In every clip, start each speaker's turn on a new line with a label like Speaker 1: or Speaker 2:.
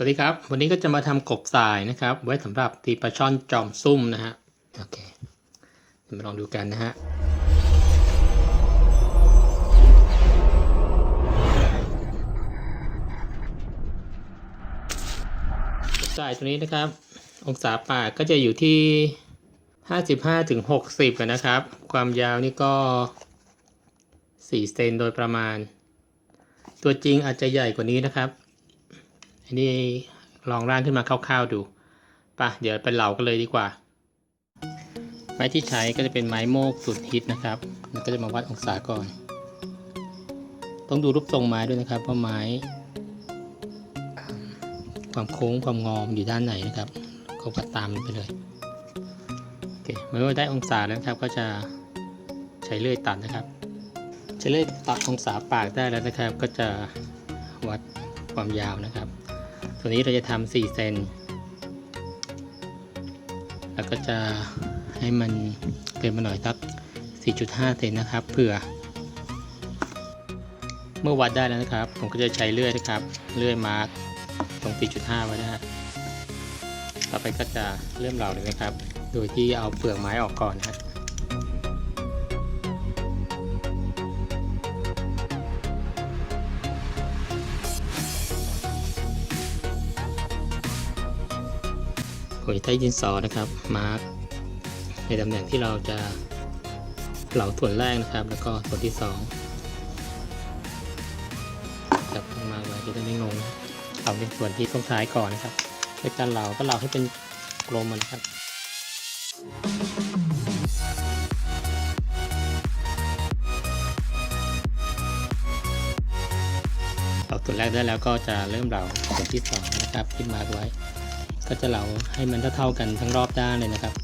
Speaker 1: สวัสดีครับ วันนี้ก็จะมาทำกบทรายนะครับ ไว้สำหรับตีปลาช่อนจอมซุ่มนะฮะโอเคมาลองดูกันนะฮะกบทรายตัวนี้นะครับ องศาปากก็จะอยู่ที่ 55ถึง60กันนะครับ ความยาวนี่ก็ 4 เซนโดยประมาณ ตัวจริงอาจจะใหญ่กว่านี้นะครับ อันนี้ลองร่างขึ้นมาคร่าวๆดูป่ะเดี๋ยวไปเหลากันเลยดีกว่า ไม้ที่ใช้ก็จะเป็นไม้โมกสุดฮิตนะครับแล้วก็จะมาวัดองศาก่อน ต้องดูรูปทรงไม้ด้วยนะครับว่าไม้ ความโค้งความงอมอยู่ด้านไหนนะครับก็วัดตามไปเลยโอเคเมื่อได้องศาแล้วครับก็จะใช้เลื่อยตัดนะครับใช้เลื่อยตัดองศาปากได้แล้วนะครับ ก็จะวัดความยาวนะครับ ตัวนี้เราจะทำ4เซนแล้วก็จะให้มันเกินมาหน่อยสัก 4.5 เซนนะครับ เผื่อ เมื่อวัดได้แล้วนะครับ ผมก็จะใช้เลื่อยนะครับ เลื่อยมาร์กตรง 4.5 ไว้นะฮะ ต่อไปก็จะเริ่มเหลาเลยนะครับ โดยที่เอาเปลือกไม้ออกก่อนนะครับ ผมจะใช้ดินสอนะครับมาร์กในตำแหน่งที่เราจะเหลาส่วนแรกนะครับ แล้วก็ส่วนที่สองจับมาไว้จะได้ไม่งงนะเอาในส่วนที่ต้องท้ายก่อนนะครับในการเหลาก็เหลาให้เป็นกลมนะครับเหลาส่วนแรกได้แล้วก็จะเริ่มเหลาส่วนที่สองนะครับที่มาร์กไว้ ก็จะเหลาให้มันเท่าๆกันทั้งรอบด้านเลยนะครับ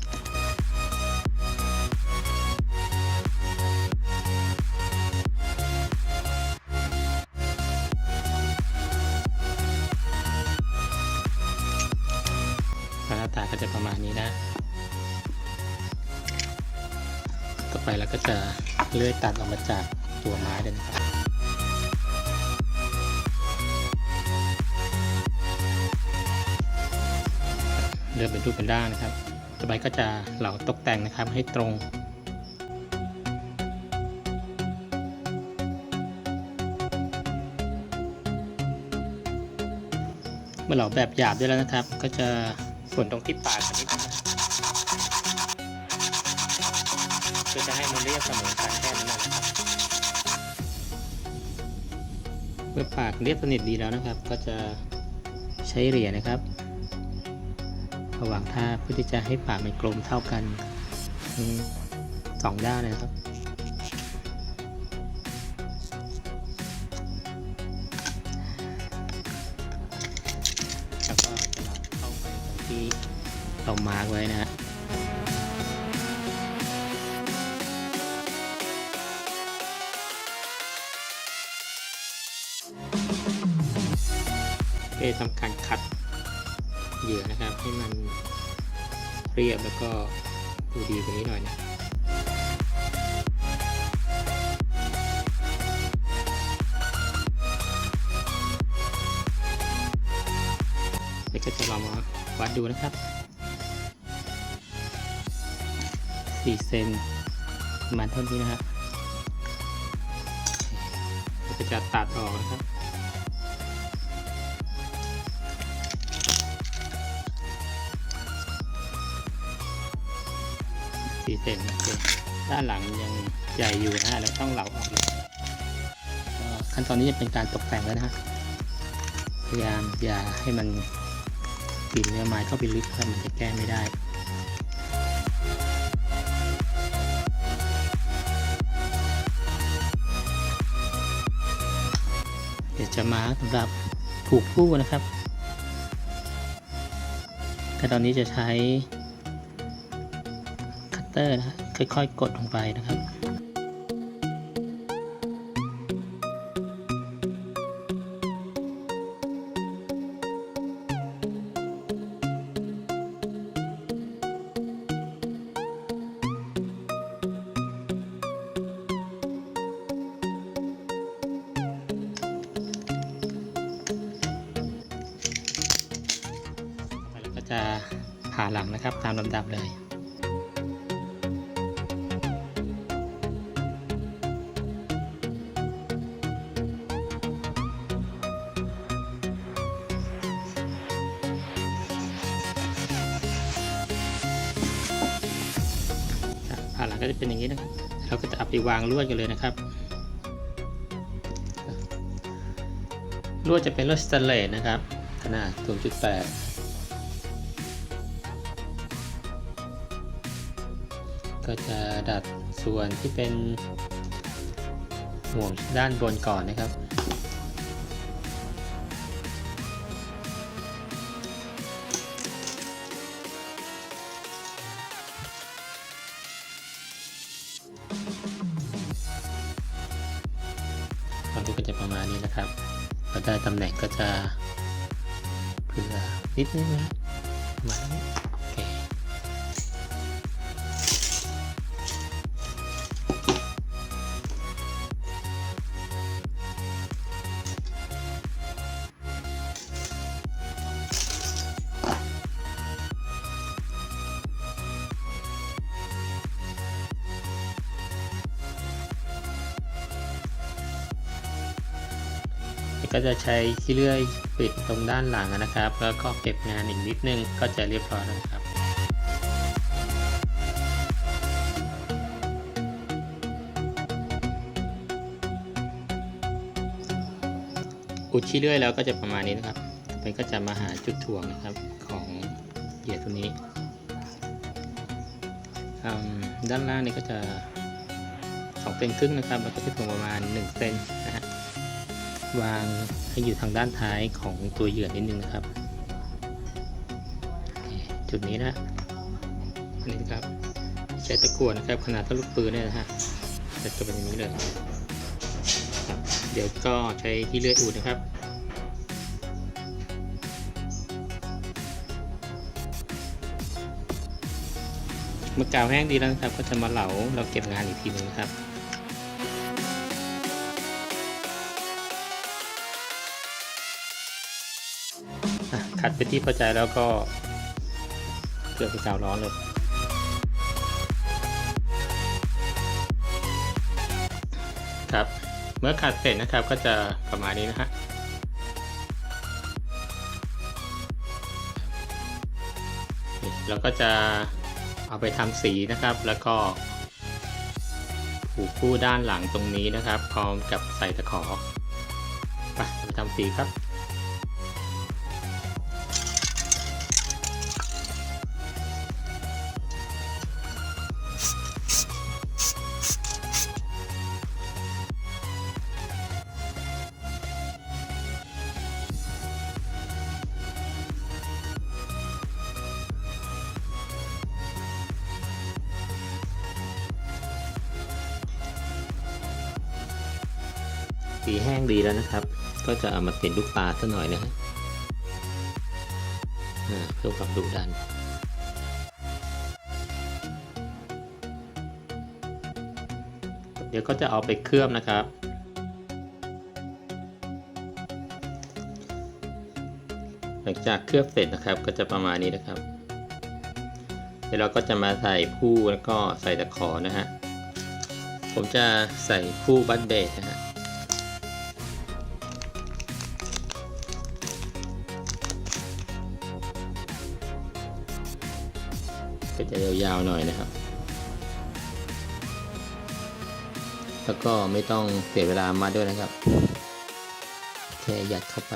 Speaker 1: หน้าตาก็จะประมาณนี้นะ ต่อไปเราก็จะเลื่อยตัดออกมาจากตัวไม้เลยนะครับ เลือกเป็นรูปเป็นร่างนะครับ ต่อไปก็จะเหลาตกแต่งนะครับให้ตรงเมื่อเหลาแบบหยาบได้แล้วนะครับ ก็จะส่วนตรงที่ปากนิดนึงเพื่อจะให้มันเรียบเสมอกันแค่นั้นนะครับ เมื่อปากเรียบสนิทดีแล้วนะครับ ก็จะใช้เหรียญนะครับ ระหว่างท่าเพื่อที่จะให้ปากมันกลมเท่ากันทั้งสองด้านเลยนะครับแล้วก็เข้าไปตรงที่เรามาร์กไว้นะฮะเพื่อทำการคัด เหยื่อนะครับ ให้มันเรียบแล้วก็ดูดีกว่านี้หน่อยนะเดี๋ยวก็จะลองมาวัดดูนะครับ4เซนประมาณเท่านี้นะครับเราก็จะตัดออกนะครับ เซนโอเคด้านหลังยังใหญ่อยู่นะฮะแล้วต้องเหลาออกเลยขั้นตอนนี้จะเป็นการตกแต่งแล้วนะฮะพยายามอย่าให้มันปีนเนื้อไม้เข้าไปลึกครับมันจะแก้ไม่ได้เดี๋ยวจะมาสำหรับผูกผู้นะครับขั้นตอนนี้จะใช้ เตอร์นะค่อยๆ กดลงไปนะครับ จะผ่าหลังนะครับตามลำดับเลย จะเป็นอย่างนี้นะครับเราก็จะเอาไปวางลวดกันเลยนะครับลวดจะเป็นลวดสแตนเลสนะครับ ขนาด 0.8 ก็จะดัดส่วนที่เป็นห่วงด้านบนก่อนนะครับ รูปก็จะประมาณนี้นะครับพอได้ตำแหน่งก็จะเพื่อนิดนึงนะประมาณนี้ ก็จะใช้ที่เลื่อยปิดตรงด้านหลังนะครับ แล้วก็เก็บงานอีกนิดนึงก็จะเรียบร้อยแล้วนะครับอุดที่เลื่อยแล้วก็จะประมาณนี้นะครับมันก็จะมาหาจุดถ่วงนะครับของเหยียดตัวนี้ด้านล่างนี่ก็จะสองเซนครึ่งนะครับแล้วก็จะถ่วงประมาณ1เซนนะฮะ วางให้อยู่ทางด้านท้ายของตัวเหยื่อนิดนึงนะครับ จุดนี้นะอันนี้นะครับใช้ตะกั่วนะครับขนาดเท่าลูกปืนเนี่ยนะฮะจะจะเป็นอย่างนี้เลยเดี๋ยวก็ใช้ที่เลื่อยอูดนะครับเมื่อกาวแห้งดีแล้วนะครับ ก็จะมาเหลาเราเก็บงานอีกทีหนึงนะครับ ขัดไปที่พอใจแล้วก็เกือเป็นกาวร้อนเลย ครับ เมื่อขัดเสร็จนะครับก็จะประมาณนี้นะฮะเราก็จะเอาไปทำสีนะครับ แล้วก็ผูกคู่ด้านหลังตรงนี้นะครับ พร้อมกับใส่ตะขอไปไปทำสีครับ สีแห้งดีแล้วนะครับ ก็จะเอามาเป็นลูกตาสักหน่อยนะฮะเพื่อความดุดัน เดี๋ยวก็จะเอาไปเคลือบนะครับ หลังจากเคลือบเสร็จนะครับก็จะประมาณนี้นะครับ เดี๋ยวเราก็จะมาใส่ผู้แล้วก็ใส่ตะขอนะฮะ ผมจะใส่ผู้บัตเบดนะฮะ ก็จะยาวๆหน่อยนะครับ แล้วก็ไม่ต้องเสียเวลามาด้วยนะครับ แค่ยัดเข้าไป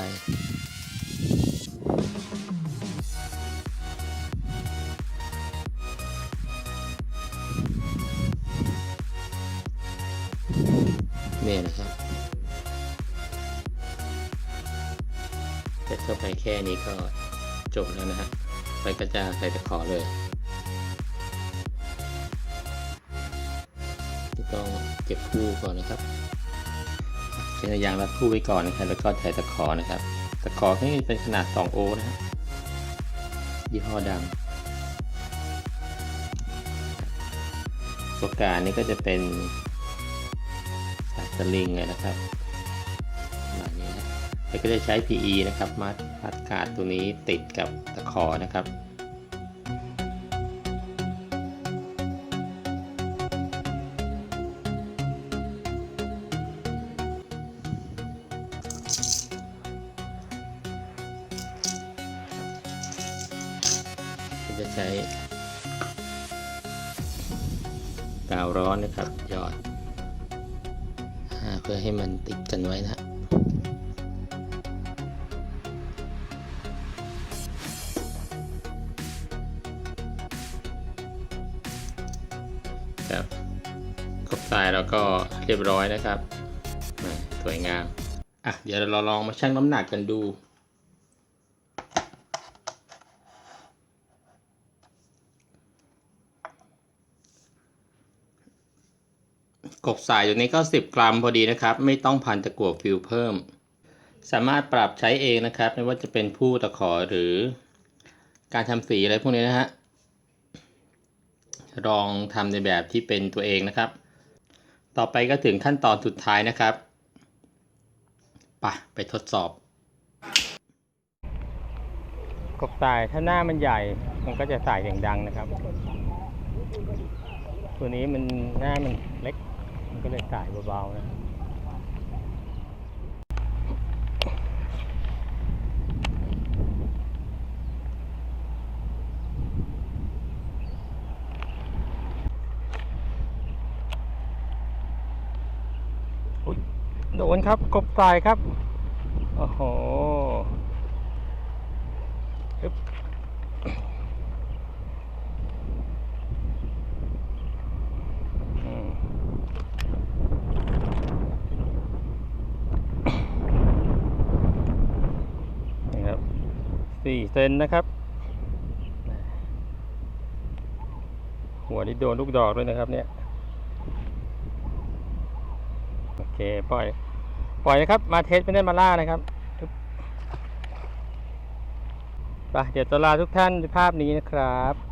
Speaker 1: เนี่ยนะครับยัดเข้าไปแค่นี้ก็จบแล้วนะฮะไปก็จะใส่ตะขอเลย เก็บคู่ก่อนนะครับใช้ยางรัดคู่ไว้ก่อนนะครับ แล้วก็ใช้ตะขอนะครับ ตะขอที่เป็นขนาด 2 โอนะครับยี่ห้อดังตัวการนี่ก็จะเป็นสลิงเลยนะครับประมาณนี้นะแล้วก็จะใช้ PE นะครับ มัดมัดกาดตัวนี้ติดกับตะขอนะครับ ใช้กาวร้อนนะครับหยอดเพื่อให้มันติดกันไว้นะครับครบทรายแล้วก็เรียบร้อยนะครับ สวยงาม อะ เดี๋ยวเราลองมาชั่งน้ำหนักกันดู กบสายตัวนี้ก็10 กรัมพอดีนะครับ ไม่ต้องพันตะกั่วฟิลเพิ่ม สามารถปรับใช้เองนะครับ ไม่ว่าจะเป็นผู้ตะขอหรือ การทำสีอะไรพวกนี้นะฮะลองทำในแบบที่เป็นตัวเองนะครับ ต่อไปก็ถึงขั้นตอนสุดท้ายนะครับปะไปทดสอบ กบสายถ้าหน้ามันใหญ่ มันก็จะสายเสียงดังนะครับ ตัวนี้มันหน้ามันเล็ก มันก็เลยสายเบาๆนะโดนครับกบสายครับ โอ้โห 4เซนนะครับ หัวนี่โดนลูกดอกด้วยนะครับเนี่ย โอเค ปล่อย ปล่อยนะครับ มาเทสไม่ได้มาล่านะครับไปเดี๋ยวจะลาทุกท่านภาพนี้นะครับ